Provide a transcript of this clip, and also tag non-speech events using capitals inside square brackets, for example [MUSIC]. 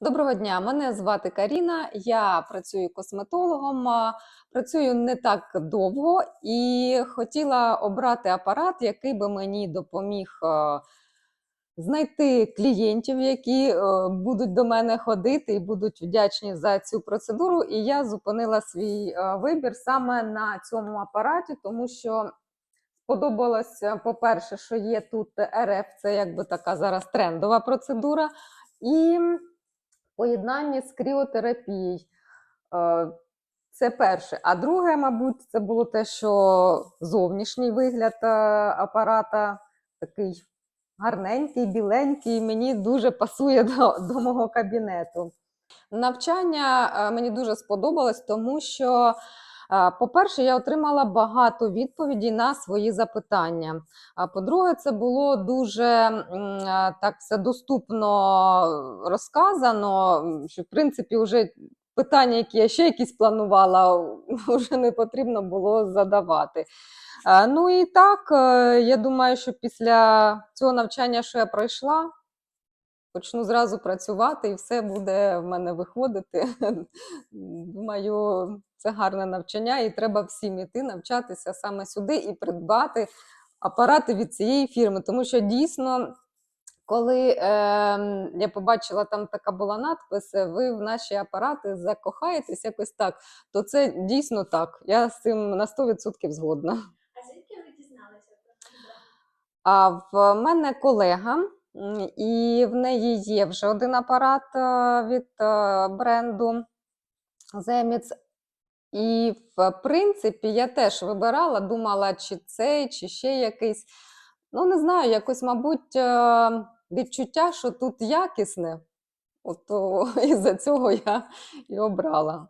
Доброго дня, мене звати Каріна. Я працюю косметологом, працюю не так довго і хотіла обрати апарат, який би мені допоміг знайти клієнтів, які е, будуть до мене ходити і будуть вдячні за цю процедуру. І я зупинила свій е, вибір саме на цьому апараті, тому що сподобалося, по-перше, що є тут РФ, це якби така зараз трендова процедура. І поєднанні з кріотерапією. Е, Це перше. А друге, мабуть, це було те, що зовнішній вигляд е, апарата такий гарненький, біленький, мені дуже пасує до, до мого кабінету. Навчання е, мені дуже сподобалось, тому що, по-перше, я отримала багато відповідей на свої запитання. А по-друге, це було дуже так все доступно розказано, що в принципі вже питання, які я ще якісь планувала, [LAUGHS] вже не потрібно було задавати. Ну і так, е, я думаю, що після цього навчання, що я пройшла, почну зразу працювати і все буде в мене виходити. [LAUGHS] Думаю, це гарне навчання, і треба всім іти навчатися саме сюди і придбати апарати від цієї фірми. Тому що дійсно, коли е, я побачила, там така була надпис: ви в наші апарати закохаєтесь якось так, то це дійсно так. Я з цим на 100% згодна. А звідки ви дізналися? А в мене колега, і в неї є вже один апарат е, від е, бренду Zemits. І, в принципі, я теж вибирала, думала, чи цей, чи ще якийсь. Ну, не знаю, якось, мабуть, е, відчуття, що тут якісне. От [LAUGHS] із-за цього я і обрала.